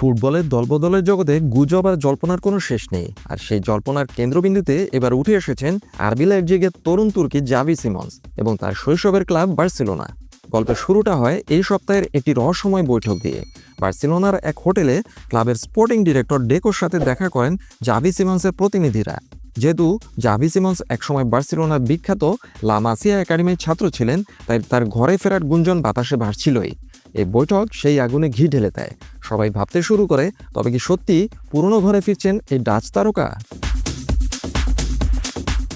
ফুটবলের দলবদলের জগতে গুজব আর জল্পনার কোনো শেষ নেই। আর সেই জল্পনার কেন্দ্রবিন্দুতে এবার উঠে এসেছেন আরবি লাইপজিগের তরুণ তুর্কি জাভি সিমন্স এবং তার শৈশবের ক্লাব বার্সেলোনা। গল্পের শুরুটা হয় এই সপ্তাহের একটি রহস্যময় বৈঠক দিয়ে। বার্সেলোনার এক হোটেলে ক্লাবের স্পোর্টিং ডিরেক্টর ডেকোর সাথে দেখা করেন জাভি সিমন্সের প্রতিনিধিরা। যেহেতু জাভি সিমন্স একসময় বার্সেলোনার বিখ্যাত লামাসিয়া একাডেমির ছাত্র ছিলেন, তাই তার ঘরে ফেরার গুঞ্জন বাতাসে ভাসছিলই। এই বৈঠক সেই আগুনে ঘি ঢেলে দেয়। সবাই ভাবতে শুরু করে, তবে কি সত্যি পুরনো ঘরে ফিরছেন এই ডাচ তারকা?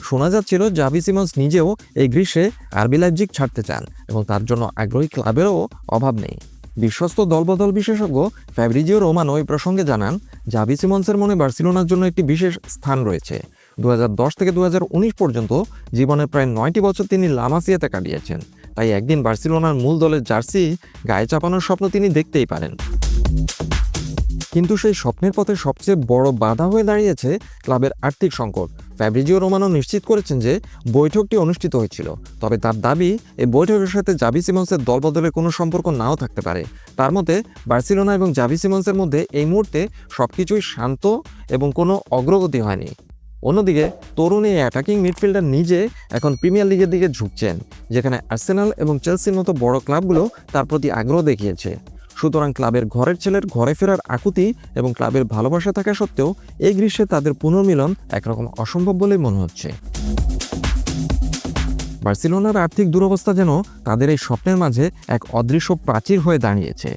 শোনা যাচ্ছিল জাভি সিমন্স নিজেও এই গ্রীষ্মে আরবি লাইপজিগ ছাড়তে চান এবং তার জন্য আগ্রহী ক্লাবেরও অভাব নেই। বিশ্বস্ত দলবদল বিশেষজ্ঞ ফ্যাব্রিজিও রোমানো এই প্রসঙ্গে জানান, জাভি সিমন্সের মনে বার্সিলোনার জন্য একটি বিশেষ স্থান রয়েছে। দু হাজার দশ থেকে দু হাজার উনিশ পর্যন্ত জীবনের প্রায় নয়টি বছর তিনি লামাসিয়াতে কাটিয়েছেন। তাই একদিন বার্সিলোনার মূল দলের জার্সি গায়ে চাপানোর স্বপ্ন তিনি দেখতেই পারেন। কিন্তু সেই স্বপ্নের পথে সবচেয়ে বড় বাধা হয়ে দাঁড়িয়েছে ক্লাবের আর্থিক সংকট। ফ্যাব্রিজিও রোমানো নিশ্চিত করেছেন যে বৈঠকটি অনুষ্ঠিত হয়েছিল। তবে তার দাবি এই বৈঠকের সাথে জাভি সিমন্সের দলবদলের কোনো সম্পর্ক নাও থাকতে পারে। তার মতে, বার্সেলোনা এবং জাভি সিমন্সের মধ্যে এই মুহূর্তে সবকিছুই শান্ত এবং কোনো অগ্রগতি হয়নি। অন্যদিকে, তরুণ এই অ্যাটাকিং মিডফিল্ডার নিজে এখন প্রিমিয়ার লিগের দিকে ঝুঁকছেন, যেখানে আর্সেনাল এবং চেলসির মতো বড় ক্লাবগুলো তার প্রতি আগ্রহ দেখিয়েছে। সুতরাং ক্লাবের ঘরের ছেলের ঘরে ফেরার আকুতি এবং ক্লাবের ভালোবাসা থাকা সত্ত্বেও এই গ্রীষ্মে তাদের পুনর্মিলন একরকম অসম্ভব বলেই মনে হচ্ছে। বার্সেলোনার আর্থিক দুরবস্থা যেন তাদের এই স্বপ্নের মাঝে এক অদৃশ্য প্রাচীর হয়ে দাঁড়িয়েছে।